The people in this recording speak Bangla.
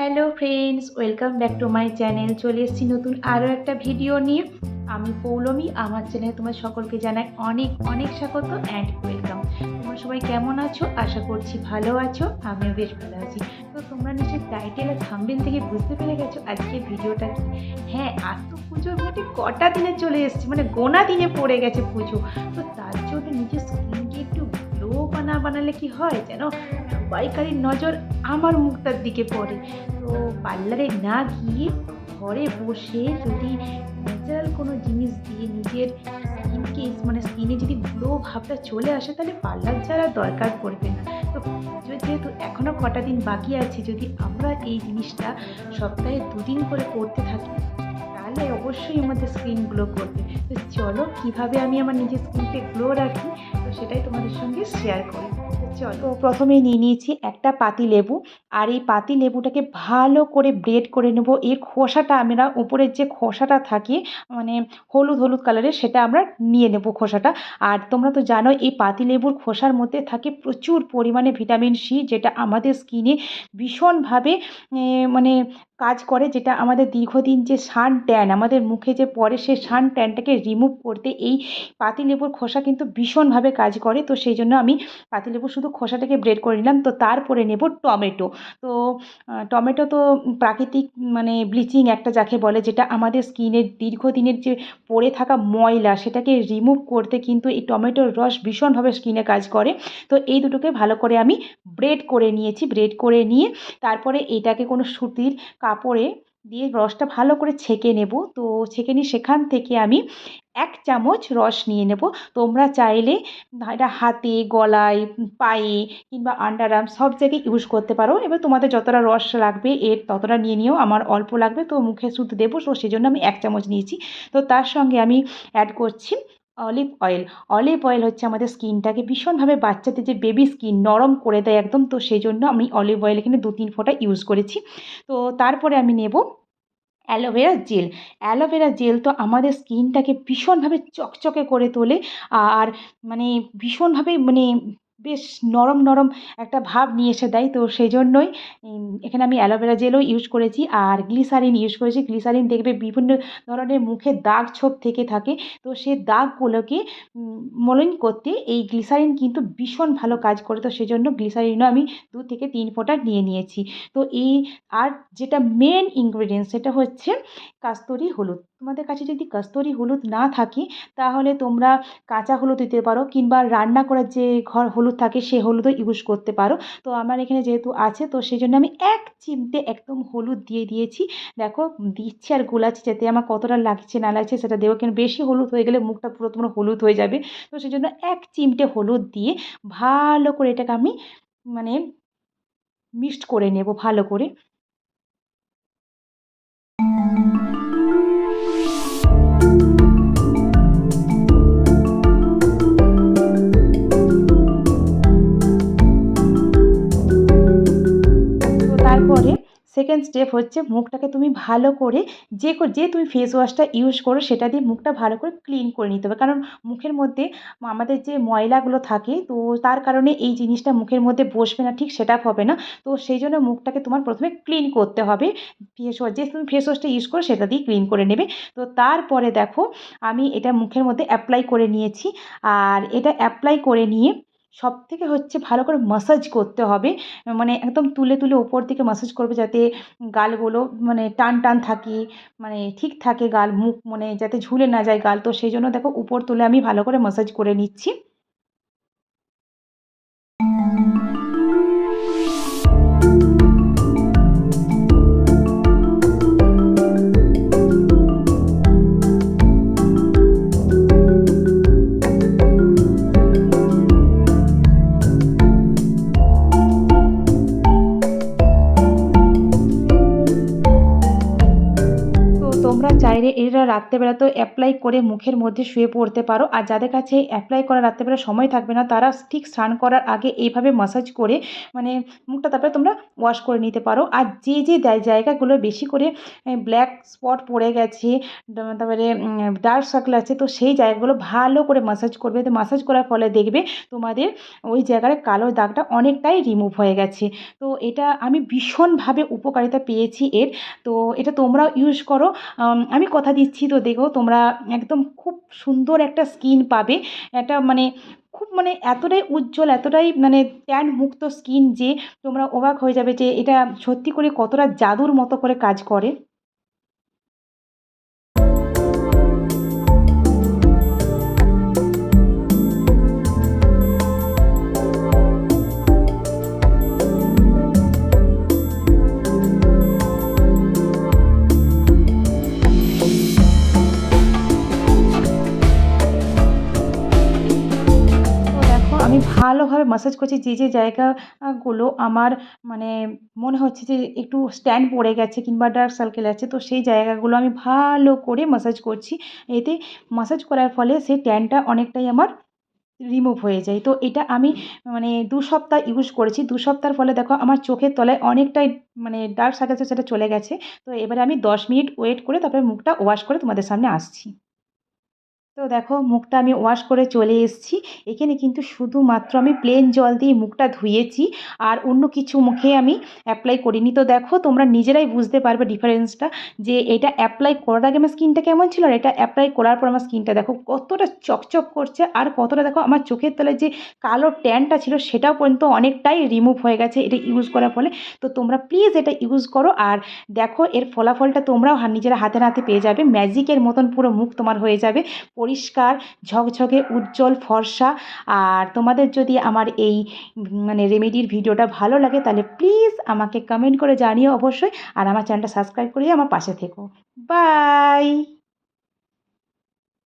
Hello friends, welcome back to my channel. চলে এসেছি নতুন আরও একটা ভিডিও নিয়ে। আমি পৌলমি, আমার চ্যানেলে তোমার সকলকে জানাই অনেক অনেক স্বাগত অ্যান্ড ওয়েলকাম তোমরা সবাই কেমন আছো? আশা করছি ভালো আছো, আমিও বেশ ভালো আছি। তো তোমরা নিশ্চয়ই টাইটেল আর থেকে বুঝতে পেরে গেছো আজকে ভিডিওটা কি? হ্যাঁ আর তো পুজোর মোটে কটা দিনে চলে এসেছে মানে গোনা দিনে পড়ে গেছে পুজো। তো তার জন্য নিজের স্কিনকে বানা বানালে কি হয় যেন? সবাইকারই নজর আমার মুখটার দিকে পড়ে। তো পার্লারে না গিয়ে ঘরে বসে যদি ন্যাচারাল কোনো জিনিস দিয়ে নিজের স্কিনকে মানে স্কিনে যদি গ্লো ভাবটা চলে আসে, তাহলে পার্লার ছাড়া দরকার পড়বে না। তো যেহেতু এখনও কটা দিন বাকি আছে, যদি আমরা এই জিনিসটা সপ্তাহে দুদিন করে করতে থাকি তাহলে অবশ্যই আমাদের স্কিন গ্লো করবে। তো চলো, কীভাবে আমি আমার নিজের স্কিনকে গ্লো রাখি, তো সেটাই তোমাদের সঙ্গে শেয়ার করি। চলো। প্রথমেই নিয়ে নিয়েছি একটা পাতি লেবু, আর এই পাতি লেবুটাকে ভালো করে ব্রেড করে নেব। এর খোসাটা আমরা, উপরের যে খোসাটা থাকে মানে হলুদ হলুদ কালারের সেটা আমরা নিয়ে নেব খোসাটা। আর তোমরা তো জানো এই পাতি লেবুর খোসার মধ্যে থাকে প্রচুর পরিমাণে ভিটামিন সি যেটা আমাদের স্কিনে ভীষণভাবে মানে কাজ করে যেটা আমাদের দীর্ঘদিন যে সান ট্যান, আমাদের মুখে যে পড়ে সে সান ট্যানটাকে রিমুভ করতে এই পাতিলেবুর খোসা কিন্তু ভীষণভাবে কাজ করে। তো সেই জন্য আমি পাতিলেবুর শুধু খোসাটাকে ব্রেড করে নিলাম। তো তারপরে নেব টমেটো। তো টমেটো তো প্রাকৃতিক মানে ব্লিচিং একটা যাকে বলে, যেটা আমাদের স্কিনের দীর্ঘদিনের যে পড়ে থাকা ময়লা, সেটাকে রিমুভ করতে কিন্তু এই টমেটোর রস ভীষণভাবে স্কিনে কাজ করে। তো এই দুটোকে ভালো করে আমি ব্রেড করে নিয়েছি ব্রেড করে নিয়ে তারপরে এটাকে কোনো সুতির কাপড়ে দিয়ে রসটা ভালো করে ছেঁকে নেব। তো ছেঁকে নিয়ে সেখান থেকে আমি এক চামচ রস নিয়ে নেব। তোমরা চাইলে এটা হাতে, গলায়, পায়ে কিংবা আন্ডার আর্ম সব জায়গায় ইউজ করতে পারো। এবার তোমাদের যতটা রস লাগবে, এর ততটা নিয়ে নিও। আমার অল্প লাগবে, তো মুখে শুধু দেবো। তো সেই জন্য আমি এক চামচ নিয়েছি। তো তার সঙ্গে আমি অ্যাড করছি অলিভ অয়েল। অলিভ অয়েল হচ্ছে আমাদের স্কিনটাকে ভীষণভাবে বাচ্চাদের যে বেবি স্কিন নরম করে দেয় একদম, তো সেই জন্য আমি অলিভ অয়েল এখানে দু তিন ফোঁটা ইউজ করেছি। তো তারপরে আমি নেব অ্যালোভেরা জেল। অ্যালোভেরা জেল তো আমাদের স্কিনটাকে ভীষণভাবে চকচকে করে তোলে আর মানে ভীষণভাবে মানে বেশ নরম নরম একটা ভাব নিয়ে এসে দেয়। তো সেই জন্যই এখানে আমি অ্যালোভেরা জেলও ইউজ করেছি আর গ্লিসারিন ইউজ করেছি। গ্লিসারিন দেখবে বিভিন্ন ধরনের মুখে দাগ ছোপ থেকে থাকে। তো সেই দাগগুলোকে মলিন করতে এই গ্লিসারিন কিন্তু ভীষণ ভালো কাজ করে। তো সেজন্য গ্লিসারিনও আমি দু থেকে তিন ফোঁটা নিয়ে নিয়েছি। তো এই, আর যেটা মেন ইনগ্রিডিয়েন্টস সেটা হচ্ছে কাস্তরি হলুদ। তোমাদের কাছে যদি কাস্তুরি হলুদ না থাকে, তাহলে তোমরা কাঁচা হলুদ দিতে পারো কিংবা রান্না করার যে ঘর, হলুদ থাকে, সে হলুদও ইউজ করতে পারো। তো আমার এখানে যেহেতু আছে, তো সেই জন্য আমি এক চিমটে একদম হলুদ দিয়ে দিয়েছি। দেখো, দিচ্ছি আর গোলাচ্ছি যাতে আমার কতটা লাগছে না লাগছে সেটা দেবো। কিন্তু বেশি হলুদ হয়ে গেলে মুখটা পুরো তোমার হলুদ হয়ে যাবে। তো সেই জন্য এক চিমটে হলুদ দিয়ে ভালো করে এটাকে আমি মানে মিক্সড করে নেব, ভালো করে। সেকেন্ড স্টেপ হচ্ছে মুখটাকে তুমি ভালো করে যে যে তুমি ফেস ওয়াশটা ইউজ করো সেটা দিয়ে মুখটা ভালো করে ক্লিন করে নিতে হবে। কারণ মুখের মধ্যে আমাদের যে ময়লাগুলো থাকে, তো তার কারণে এই জিনিসটা মুখের মধ্যে বসবে না, ঠিক সেট হবে না। তো সেই জন্য মুখটাকে তোমার প্রথমে ক্লিন করতে হবে। ফেস ওয়াশ যে তুমি ফেস ওয়াশটা ইউজ করো সেটা দিয়ে ক্লিন করে নেবে। তো তারপরে দেখো, আমি এটা মুখের মধ্যে অ্যাপ্লাই করে নিয়েছি। আর এটা অ্যাপ্লাই করে নিয়ে সব থেকে হচ্ছে ভালো করে মাসাজ করতে হবে। মানে একদম তুলে তুলে ওপর থেকে মাসাজ করবে যাতে গালগুলো মানে টান টান থাকে মানে ঠিক থাকে গাল, মুখ মানে যাতে ঝুলে না যায় গাল। তো সেই জন্য দেখো উপর তুলে আমি ভালো করে মাসাজ করে নিচ্ছি। তোমরা চাইলে এরা রাত্রেবেলাতেও অ্যাপ্লাই করে মুখের মধ্যে শুয়ে পড়তে পারো। আর যাদের কাছে অ্যাপ্লাই করার রাত্রেবেলা সময় থাকবে না, তারা ঠিক স্নান করার আগে এইভাবে মাসাজ করে মানে মুখটা তারপরে তোমরা ওয়াশ করে নিতে পারো। আর যে যে জায়- জায়গাগুলো বেশি করে ব্ল্যাক স্পট পড়ে গেছে তারপরে ডার্ক সার্কেল আছে, তো সেই জায়গাগুলো ভালো করে মাসাজ করবে। তো মাসাজ করার ফলে দেখবে তোমাদের ওই জায়গার কালো দাগটা অনেকটাই রিমুভ হয়ে গেছে। তো এটা আমি ভীষণভাবে উপকারিতা পেয়েছি এর। তো এটা তোমরাও ইউজ করো। আম, কথা দিচ্ছি তো দেখো তোমরা একদম খুব সুন্দর একটা স্কিন পাবে। একটা মানে খুব মানে এতটাই উজ্জ্বল এতটাই মানে ট্যান মুক্ত স্কিন যে তোমরা অবাক হয়ে যাবে যে এটা সত্যি করে কতটা জাদুর মতো করে কাজ করে। ভালোভাবে মাসাজ করছি, যে যে জায়গাগুলো আমার মানে মনে হচ্ছে যে একটু স্ট্যান্ড পড়ে গেছে কিংবা ডার্ক সার্কেল আছে, তো সেই জায়গাগুলো আমি ভালো করে মাসাজ করছি। এতে মাসাজ করার ফলে সেই ট্যানটা অনেকটাই আমার রিমুভ হয়ে যায়। তো এটা আমি মানে দু সপ্তাহ ইউজ করেছি। দু সপ্তাহের ফলে দেখো আমার চোখের তলায় অনেকটাই মানে ডার্ক সার্কেল সেটা চলে গেছে। তো এবারে আমি দশ মিনিট ওয়েট করে তারপরে মুখটা ওয়াশ করে তোমাদের সামনে আসছি। তো দেখো মুখটা আমি ওয়াশ করে চলে এসেছি। এখানে কিন্তু শুধুমাত্র আমি প্লেন জল দিয়ে মুখটা ধুয়েছি আর অন্য কিছু মুখে আমি অ্যাপ্লাই করিনি। তো দেখো তোমরা নিজেরাই বুঝতে পারবে ডিফারেন্সটা যে এটা অ্যাপ্লাই করার আগে আমার স্কিনটা কেমন ছিল আর এটা অ্যাপ্লাই করার পর আমার স্কিনটা দেখো কতটা চকচক করছে আর কতটা দেখো আমার চোখের তলায় যে কালো ট্যানটা ছিল সেটাও পর্যন্ত অনেকটাই রিমুভ হয়ে গেছে এটা ইউজ করার ফলে। তো তোমরা প্লিজ এটা ইউজ করো আর দেখো এর ফলাফলটা তোমরাও নিজেরা হাতে হাতে পেয়ে যাবে। ম্যাজিকের মতন পুরো মুখ তোমার হয়ে যাবে। পরিষ্কার, ঝকঝকে, উজ্জ্বল, ফর্সা। আর তোমাদের যদি আমার এই মানে রেমেডির ভিডিওটা ভালো লাগে, তাহলে প্লিজ আমাকে কমেন্ট করে জানিও অবশ্যই। আর আমার চ্যানেলটা সাবস্ক্রাইব করে আমার পাশে থেকো। বাই